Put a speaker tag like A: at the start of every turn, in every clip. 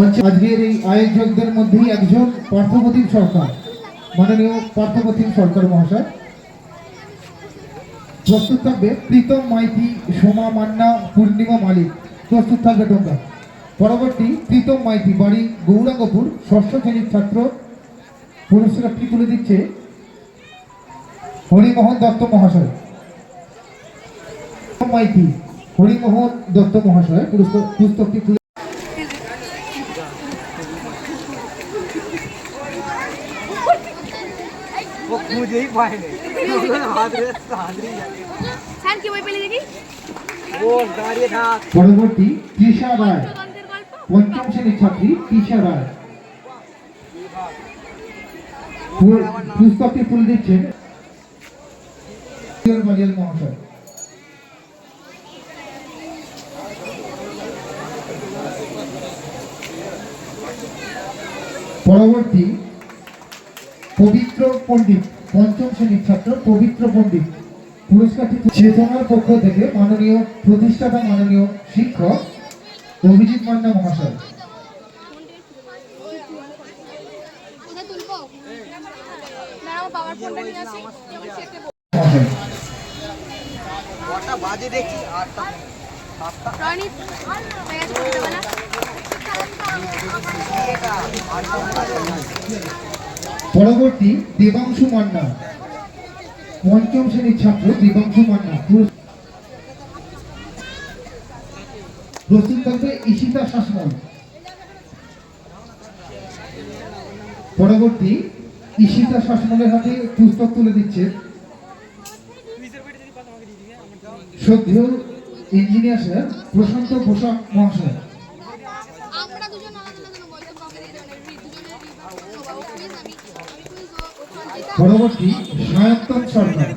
A: আজকের এই আয়োজকদের মধ্যেই একজন পার্থপ্রতিম সরকার, মাননীয় পার্থপ্রতিম সরকার মহাশয়। প্রস্তুত থাকবে প্রীতম মাইতি, সোমা মান্না, পূর্ণিমা মালিক। প্রস্তুত থাকবে পরবর্তী প্রীতম মাইতি, বাড়ি গৌরাঙ্গপুর, ষষ্ঠ শ্রেণির ছাত্র। পুরস্কারটি তুলে দিচ্ছে? হরিমোহন দত্ত মহাশয়। মাইতি, হরিমোহন দত্ত মহাশয় পুস্তকটি তুলে পরবর্তী তৃষা রায়। পঞ্চম শ্রেণির ছাত্রী তৃষা রায়। পুস্তকটি দিচ্ছেন মহাশয়। পরবর্তী পবিত্র পণ্ডিত পঞ্চম শ্রেণির ছাত্র পবিত্র পণ্ডিত। পুরস্কারটি চেতনার পক্ষ থেকে মাননীয় প্রতিষ্ঠাতা মাননীয় শিক্ষক অভিজিৎ মান্না মহাশয়।
B: বাজে দেখছি আটটা। আটটা
A: পরবর্তী দেবাংশু মান্না। পঞ্চম শ্রেণির ছাত্র দেবাংশু মান্না। পুরস- প্রস্তুত ঈশিতা শাসমল। পরবর্তী ঈশিতা শাসমলের হাতে পুস্তক তুলে দিচ্ছে। শ্রদ্ধেয় ইঞ্জিনিয়ার স্যার প্রশান্ত পোশাক মহাশয়। পরবর্তী সায়ন্তন সরকার।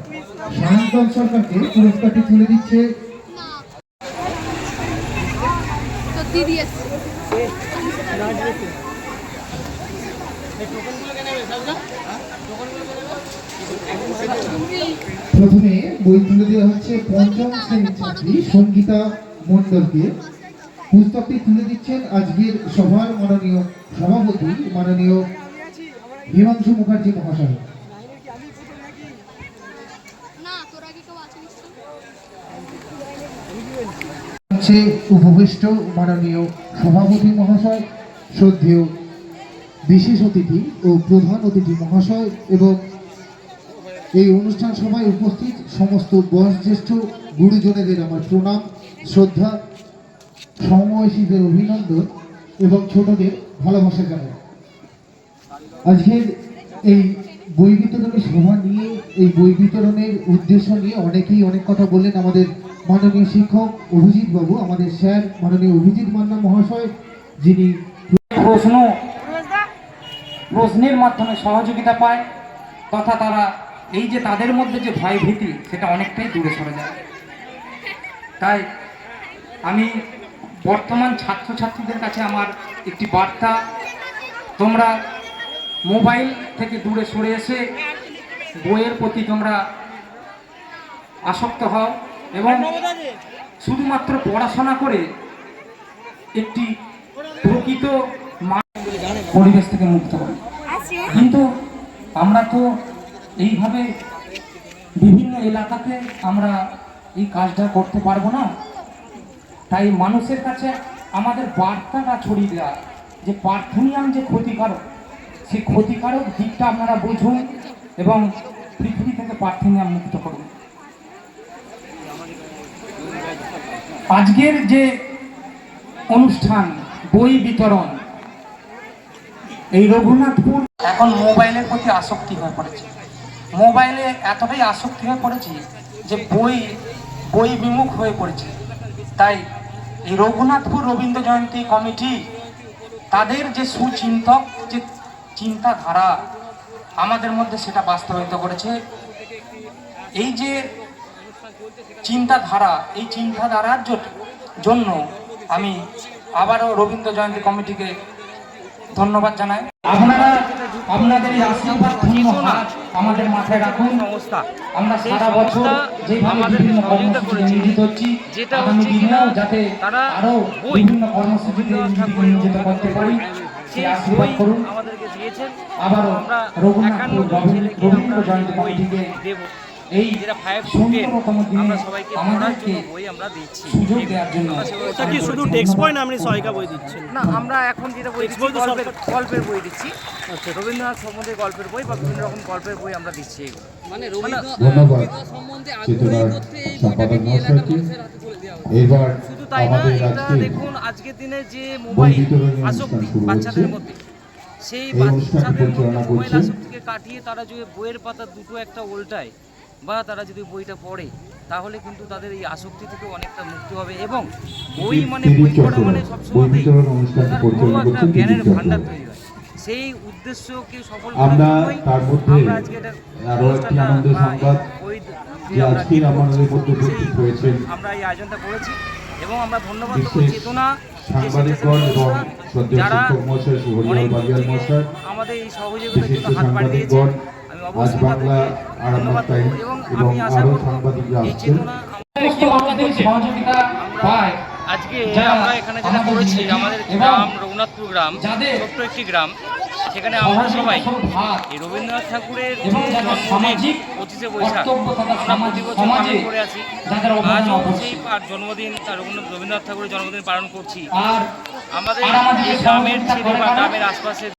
A: সায়ন্তন সরকারকে পুরস্কারটি তুলে দিচ্ছে প্রথমে বই তুলে দেওয়া হচ্ছে পঞ্চম শ্রেণির ছাত্রী সঙ্গীতা মণ্ডলকে। পুস্তকটি তুলে দিচ্ছেন আজকের সভার মাননীয় সভাপতি মাননীয় হিমাংশু মুখার্জি মহাশয়
C: না তোর আগে কেউ আছে নিশ্চয়ই
A: উপবিষ্ট মাননীয় সভাপতি মহাশয়, শ্রদ্ধেয় বিশেষ অতিথি ও প্রধান অতিথি মহাশয় এবং এই অনুষ্ঠান সভায় উপস্থিত সমস্ত বয়োজ্যেষ্ঠ গুরুজনেদের আমার প্রণাম, শ্রদ্ধা সমবয়সীদের অভিনন্দন এবং ছোটদের ভালোবাসা জানাই। আজকের এই বই বিতরণের সভা নিয়ে, এই বই বিতরণের উদ্দেশ্য নিয়ে অনেকেই অনেক কথা বললেন আমাদের মাননীয় শিক্ষক অভিজিৎ বাবু, আমাদের স্যার মাননীয় অভিজিৎ মান্না মহাশয়, যিনি
D: প্রশ্ন প্রশ্নের মাধ্যমে সহযোগিতা পায়, তথা তারা এই যে তাদের মধ্যে যে ভয় ভীতি সেটা অনেকটাই দূরে সরে যায়। তাই আমি বর্তমান ছাত্রছাত্রীদের কাছে আমার একটি বার্তা, তোমরা মোবাইল থেকে দূরে সরে এসে বইয়ের প্রতি তোমরা আসক্ত হও এবং শুধুমাত্র পড়াশোনা করে একটি প্রকৃত পরিবেশ থেকে মুক্ত করে কিন্তু আমরা তো এইভাবে বিভিন্ন এলাকাতে আমরা এই কাজটা করতে পারব না। তাই মানুষের কাছে আমাদের বার্তাটা ছড়িয়ে দেওয়া, যে পার্থনিয়াম যে ক্ষতিকারক সেই ক্ষতিকারক দিকটা আপনারা বুঝুন এবং পৃথিবী থেকে পার্থনিয়াম মুক্ত করুন। আজকের যে অনুষ্ঠান, বই বিতরণ, এই রঘুনাথপুর এখন মোবাইলের প্রতি আসক্তি হয়ে পড়েছে। মোবাইলে এতটাই আসক্তি হয়ে পড়েছি যে বই বই বিমুখ হয়ে পড়েছে। তাই এই রঘুনাথপুর রবীন্দ্র জয়ন্তী কমিটি তাদের যে সুচিন্তক, যে চিন্তাধারা আমাদের মধ্যে সেটা বাস্তবায়িত করেছে। এই যে চিন্তাধারা এই চিন্তাধারার জন্য আমি আবারও রবীন্দ্র জয়ন্তী কমিটিকে ধন্যবাদ জানাই। আপনারা আপনাদের এই আশীর্বাদ ধন্য হাত আমাদের মাথায় রাখুন। আমরা সারা বছর যেভাবে বিভিন্ন কর্মসূচিতে নিয়োজিত হচ্ছি আগামী দিনেও যাতে
E: তারা আরও
D: বিভিন্ন কর্মসূচিতে নিয়োজিত করতে পারি।
E: বই আমাদেরকে দিয়েছেন আমরা একান্ন ছেলেকে আমরা বই দেব
D: এই
E: যেটা ফাইভ টেন আমরা সবাইকে পড়ার জন্য বই আমরা দিচ্ছি।
F: ওটা কি শুধু টেক্সট বই না আপনি সহায়িকা বই দিচ্ছেন?
E: না আমরা এখন যেটা বই দিচ্ছি গল্পের গল্পের বই দিচ্ছি। রবীন্দ্রনাথ সম্বন্ধে গল্পের বই বা বিভিন্ন রকম গল্পের বই আমরা দিচ্ছি এগুলো।
G: মানে
A: ধন্যবাদ।
G: সম্বন্ধে
A: চেতনার
G: করতে এই বইটা নিয়ে এলাকার মানুষের হাতে তুলে দেওয়া
A: এবার
E: শুধু তাই না? এটা দেখুন আজকের দিনে যে মোবাইল আসক্তি বাচ্চাদের মধ্যে সেই বাচ্চাদের মধ্যে মোবাইল আসক্তিকে কাটিয়ে তারা যদি বইয়ের পাতা দুটো একটা উল্টায় বা তারা যদি বইটা পড়ে তাহলে কিন্তু তাদের এই আসক্তি থেকে অনেকটা মুক্তি হবে এবং বই মানে বই পড়া মানে
A: বই
E: সবসময়
A: বিতরণ অনুষ্ঠানটি
E: তার বড় একটা জ্ঞানের
A: চট্টোপাধ্যায়।
E: তৈরি হয়। সেই উদ্দেশ্যকে সফল
A: আমরা তার মধ্যে
E: আমরা আজকে এটা
A: আরও একটি আনন্দের সংবাদ যে আজকের আমাদের মধ্যে উপস্থিত
E: আমরা এই আয়োজনটা করেছি। এবং আমরা ধন্যবাদ দেবো চেতনা যারা অনেক আমাদের এই সহযোগিতার জন্য হাত বাড়িয়েছে
A: দিয়েছে
E: আমি
A: আজ
E: অবশ্যই তাদেরকে ধন্যবাদ দেবো এবং আমি আশা করব এই চেতনা আজকে আমরা এখানে যেটা করেছি আমাদের গ্রাম রঘুনাথপুর গ্রাম ছোট্ট একটি গ্রাম সেখানে আমরা সবাই এই রবীন্দ্রনাথ ঠাকুরের
D: সামাজিক
E: পঁচিশে বৈশাখ আমরা প্রতি বছর পালন করে আছি।
D: আজ
E: আজও
D: অবশ্যই।
E: সেই জন্মদিন তার রবীন্দ্রনাথ ঠাকুরের জন্মদিন পালন করছি। আমাদের গ্রামের ছেলে বা গ্রামের আশপাশের